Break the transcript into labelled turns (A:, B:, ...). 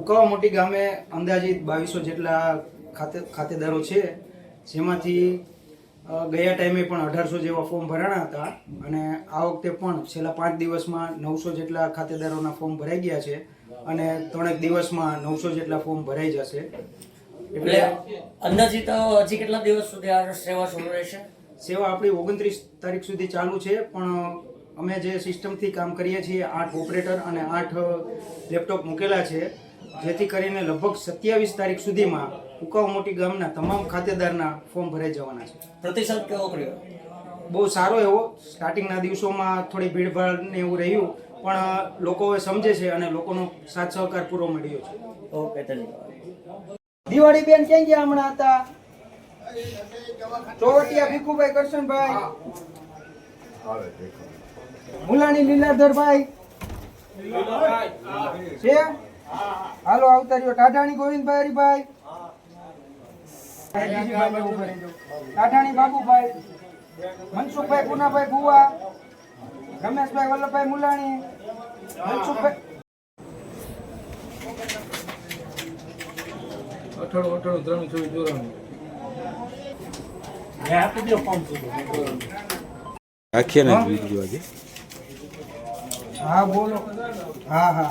A: ઉકાવા મોટી ગામે અંદાજિત બાવીસો જેટલા ખાતે ખાતેદારો છે જેમાંથી ગયા ટાઈમે પણ અઢારસો જેવા ફોર્મ ભરાણા હતા અને આ વખતે પણ છેલ્લા પાંચ દિવસમાં નવસો જેટલા ખાતેદારોના ફોર્મ ભરાઈ ગયા છે અને ત્રણેક દિવસમાં નવસો જેટલા ફોર્મ ભરાઈ જશે.
B: એટલે અંદાજિત હજી કેટલા દિવસ સુધી આ સેવા શરૂ રહેશે?
A: સેવા આપણી ઓગણત્રીસ તારીખ સુધી ચાલુ છે પણ અમે જે સિસ્ટમથી કામ કરીએ છીએ આઠ ઓપરેટર અને આઠ લેપટોપ મૂકેલા છે. જેથી કરીને લગભગ સત્યાવીસ તારીખ સુધીમાં ઉકાવ મોટી ગામના તમામ ખાતેદારના ફોર્મ ભરાઈ જવાના છે.
B: પ્રતિસાદ કેવો રહ્યો
A: બહુ સારો એવો. સ્ટાર્ટિંગના દિવસોમાં થોડી ભીડભાડ ને એવું રહ્યું પણ લોકો સમજે છે અને લોકોનો સાથ સહકાર પૂરો મળ્યો છે.
B: ઓકે ધન્યવાદ.
A: દિવાળી બેન ક્યાં ગયા હમણાં હતા? ચોવટિયા ભીખુભાઈ કરશનભાઈ. મુલાણી લીલાધરભાઈ. છે? હાલો આવતા રહ્યો. ટાઢાણી ગોવિંદભાઈ હરિભાઈ. ટાઢાણી બાબુભાઈ મનસુખભાઈ પુનાભાઈ ભુવા રમેશભાઈ વલ્લભભાઈ મુલાણી મનસુખભાઈ
C: અઠાણું અઠાણું ત્રણ ચોવીસ ચોરાણું
D: રાખીએ ને વીડિયો આજે
A: હા બોલો. હા હા.